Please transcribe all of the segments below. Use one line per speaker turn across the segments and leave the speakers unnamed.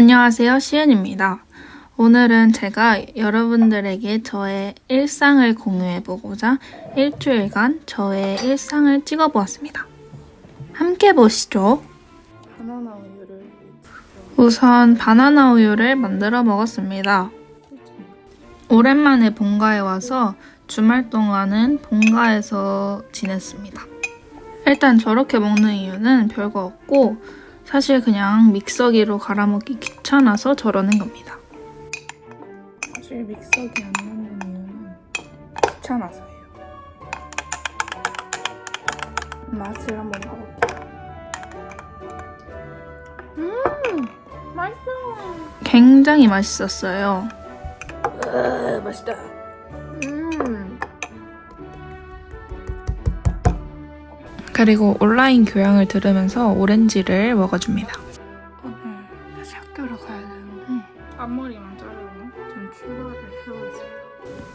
안녕하세요. 시은입니다. 오늘은 제가 여러분들에게 저의 일상을 공유해보고자 일주일간 저의 일상을 찍어보았습니다. 함께 보시죠.
바나나 우유를
우선 바나나 우유를 만들어 먹었습니다. 오랜만에 본가에 와서 주말 동안은 본가에서 지냈습니다. 일단 저렇게 먹는 이유는 별거 없고 사실 그냥 믹서기로 갈아먹기 귀찮아서 저러는 겁니다.
사실 믹서기 안 넣는 이유는 귀찮아서예요. 맛을 한번 봐볼게요. 음, 맛있어.
굉장히 맛있었어요.
으, 맛있다.
그리고 온라인 교양을 들으면서 오렌지를 먹어줍니다.
오늘 다시 학교를 가야 되는데 앞머리만 자르고 좀 출발을 해보겠습니다.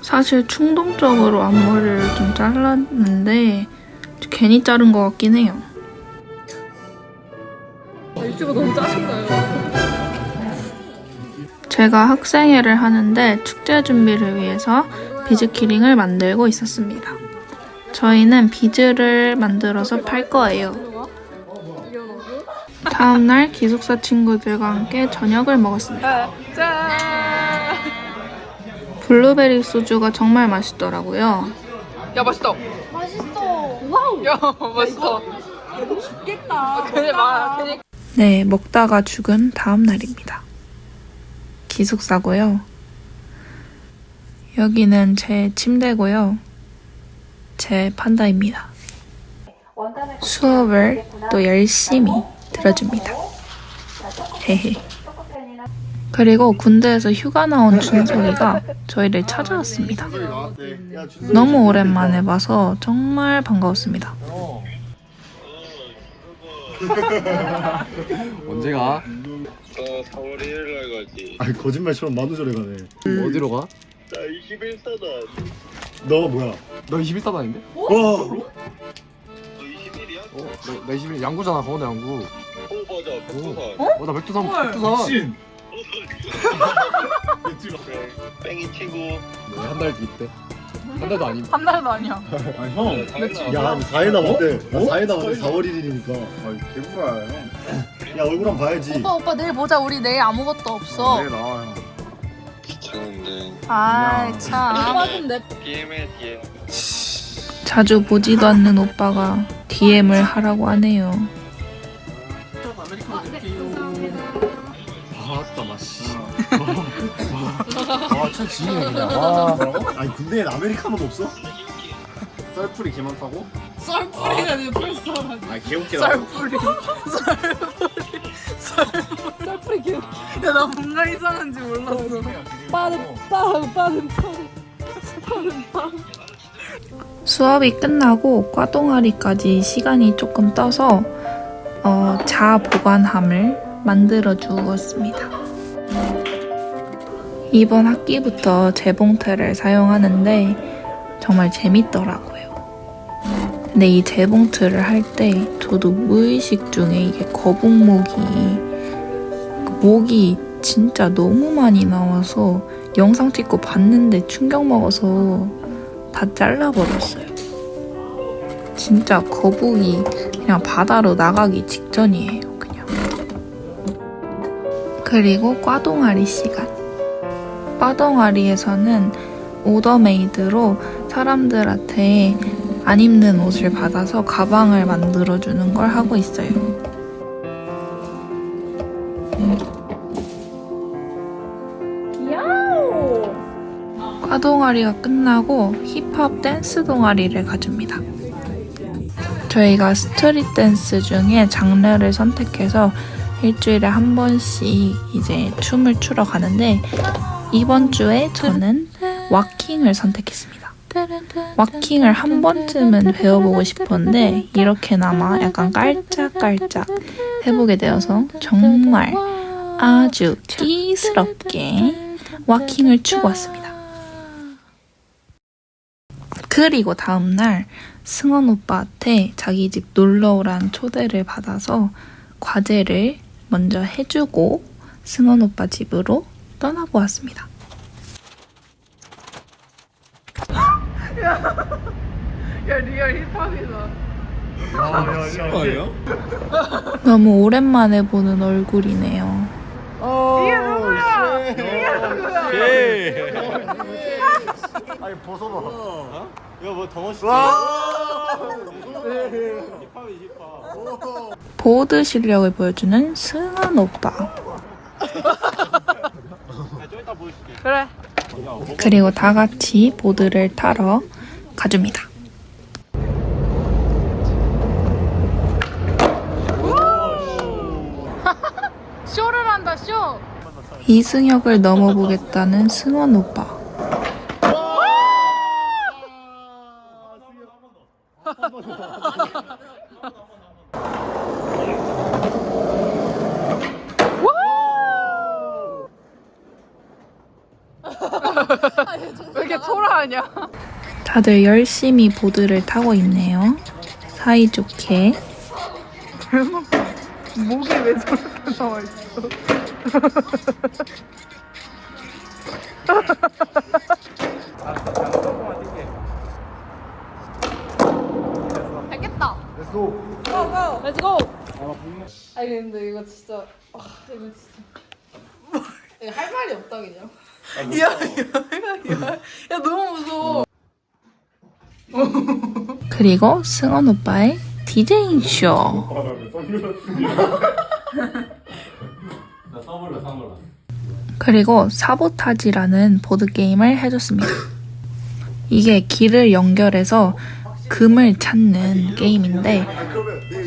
사실 충동적으로 앞머리를 좀 잘랐는데 괜히 자른 것 같긴 해요.
유튜브 너무 짜증나요.
제가 학생회를 하는데 축제 준비를 위해서 비즈 키링을 만들고 있었습니다. 저희는 비즈를 만들어서 팔 거예요. 다음날 기숙사 친구들과 함께 저녁을 먹었습니다.
짠!
블루베리 소주가 정말 맛있더라고요.
야 맛있다.
맛있어. 와우.
야 맛있다.
이거 죽겠다.
그래.
네, 먹다가 죽은 다음 날입니다. 기숙사고요. 여기는 제 침대고요. 제 판다입니다. 수업을 또 열심히 들어줍니다. 헤헤. 그리고 군대에서 휴가 나온 준석이가 저희를 찾아왔습니다. 너무 오랜만에 봐서 정말 반가웠습니다.
언제 가?
저 4월 1일 날 가지.
아니 거짓말처럼 만우절에 가네.
어디로 가?
나 21사단.
너 뭐야?
너 21사도 아닌데?
와.
너 21이야?
어, 나, 나 21, 양구잖아, 강원도 양구.
오 맞아. 백두산.
어, 나 백두산, 백두산.
신.
뺑이 치고.
네, 한달 뒤 때. 한 달도 아닌.
한 달도 아니야.
아 형.
당연하지.
야, 한 4일 남았대. 나 4일 남았대. 4월 1일이니까.
아, 개구라야, 형.
야, 얼굴 한번 봐야지.
오빠 오빠 내일 보자. 우리 내일 아무것도 없어.
내일 나와, 형.
아이 참.
DM에 DM.
자주 보지도 않는 오빠가 DM을 하라고 하네요.
아따, 맛있 아, 참 지인이네, 그냥. 아,
뭐라고? 아니, 군대엔 아메리카노도 없어?
썰풀이 개 많다고?
썰풀이가 내 벌써.
아, 개웃기다.
썰풀이. 썰풀이. 개. 야나 뭔가 이상한지 몰랐어.
빠른 빠른 빠른 빠른 빠른 빠른.
수업이 끝나고 과동아리까지 시간이 조금 떠서 어, 자 보관함을 만들어 주었습니다. 이번 학기부터 재봉틀을 사용하는데 정말 재밌더라고요. 근데 이 재봉틀을 할 때 저도 무의식 중에 이게 거북목이 그 목이 진짜 너무 많이 나와서 영상 찍고 봤는데 충격 먹어서 다 잘라버렸어요. 진짜 거북이 그냥 바다로 나가기 직전이에요. 그리고 과동아리 시간. 과동아리에서는 오더메이드로 사람들한테 안 입는 옷을 받아서 가방을 만들어주는 걸 하고 있어요. 과 동아리가 끝나고 힙합 댄스 동아리를 가줍니다. 저희가 스트릿 댄스 중에 장르를 선택해서 일주일에 한 번씩 이제 춤을 추러 가는데 이번 주에 저는 와킹을 선택했습니다. 와킹을 한 번쯤은 배워보고 싶었는데 이렇게나마 약간 깔짝깔짝 해보게 되어서 정말 아주 끼스럽게 와킹을 추고 왔습니다. 그리고 다음날 승원 오빠한테 자기 집 놀러 오란 초대를 받아서 과제를 먼저 해주고 승원 오빠 집으로 떠나보았습니다.
야 리얼 힙합이다.
아니야?
너무 오랜만에 보는 얼굴이네요.
이게 누구야? 이게 누구야?
아니 벗어봐.
이거 뭐더 멋있지?
보드 실력을 보여주는 승원 오빠.
그래.
그리고 다 같이 보드를 타러 가줍니다.
쇼를 한다 쇼.
이승혁을 넘어보겠다는 승원 오빠.
왜 초라하냐?
다들 열심히 보드를 타고 있네요. 사이좋게.
목이 왜 저렇게 나와 있어? 알겠다.
Let's go.
렛츠고. 아니 근데 이거 진짜 와 이거 진짜 이거 할 말이 없다 그냥. 야 야 야 야 야 너무 무서워.
그리고 승원 오빠의 디제잉 쇼.
나.
그리고 사보타지라는 보드게임을 해줬습니다. 이게 길을 연결해서 금을 찾는 게임인데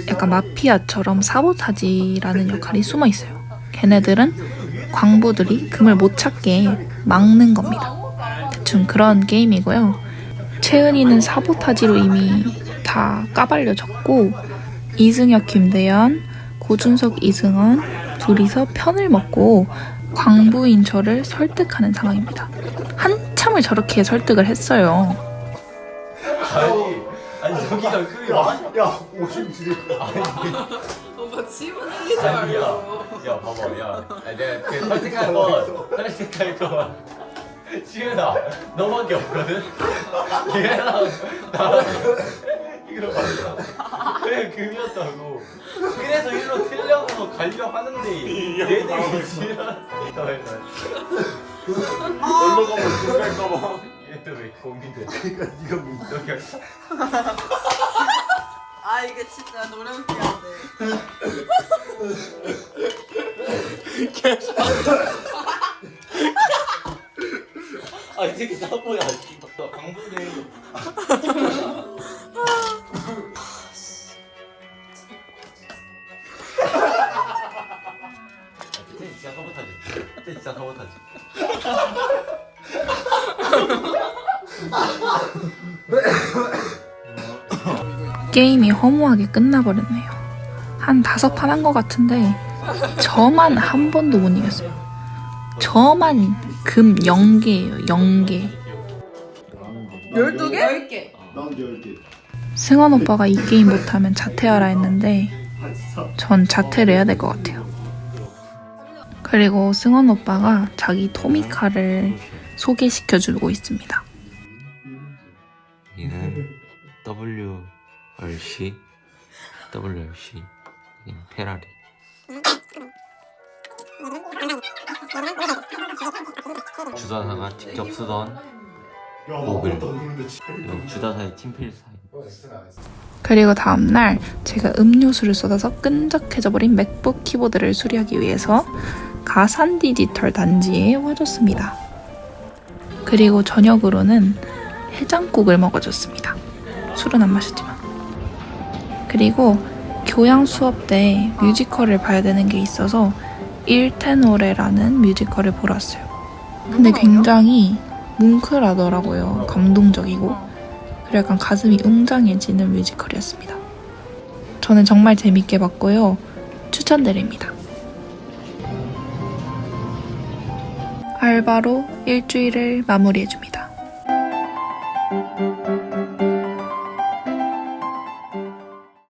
약간 마피아처럼 사보타지라는 역할이 숨어 있어요. 걔네들은 광부들이 금을 못 찾게 막는 겁니다. 대충 그런 게임이고요. 채은이는 사보타지로 이미 다 까발려졌고 이승혁, 김대현, 고준석, 이승원 둘이서 편을 먹고 광부인 저를 설득하는 상황입니다. 한참을 저렇게 설득을 했어요.
아니 여기가 크기가
야, 오줌 지릴 거야.
오빠 집은 흘리지
아니야. 야 봐봐 야. 아니, 내가 그 설득할 거 설득할 거. 시은아 너밖에 없거든. 얘랑 나랑 이거 맞아. 그래 금이었다고. 그래서 일로 틀려서 가려 하는데 얘들이 지랄.
놀러 가면 죽을까봐.
얘또왜 고민돼?
그러니까 네가 뭐.
여기
아 이게 진짜 노래 웃기는데.
아, 이 새끼 싸보야. 너 강북에.
게임이 허무하게 끝나버렸네요. 한 다섯 판 한 것 같은데 저만 한 번도 못 이겼어요. 저만 금 0개예요. 0개.
12개?
10개.
난 10개.
승원 오빠가 이 게임 못하면 자퇴하라 했는데 전 자퇴를 해야 될 것 같아요. 그리고 승원 오빠가 자기 토미카를 소개시켜주고 있습니다.
얘는 WRC WRC 페라리 주다사가 직접 쓰던
야,
목을. 주다사의 친필 사인
그리고 다음날 제가 음료수를 쏟아서 끈적해져 버린 맥북 키보드를 수리하기 위해서 가산 디지털 단지에 와줬습니다. 그리고 저녁으로는 해장국을 먹어줬습니다. 술은 안 마셨지만. 그리고 교양 수업 때 뮤지컬을 봐야 되는 게 있어서 일테노레라는 뮤지컬을 보러 왔어요. 근데 굉장히 뭉클하더라고요. 감동적이고. 그리고 약간 가슴이 웅장해지는 뮤지컬이었습니다. 저는 정말 재밌게 봤고요. 추천드립니다. 알바로 일주일을 마무리해줍니다.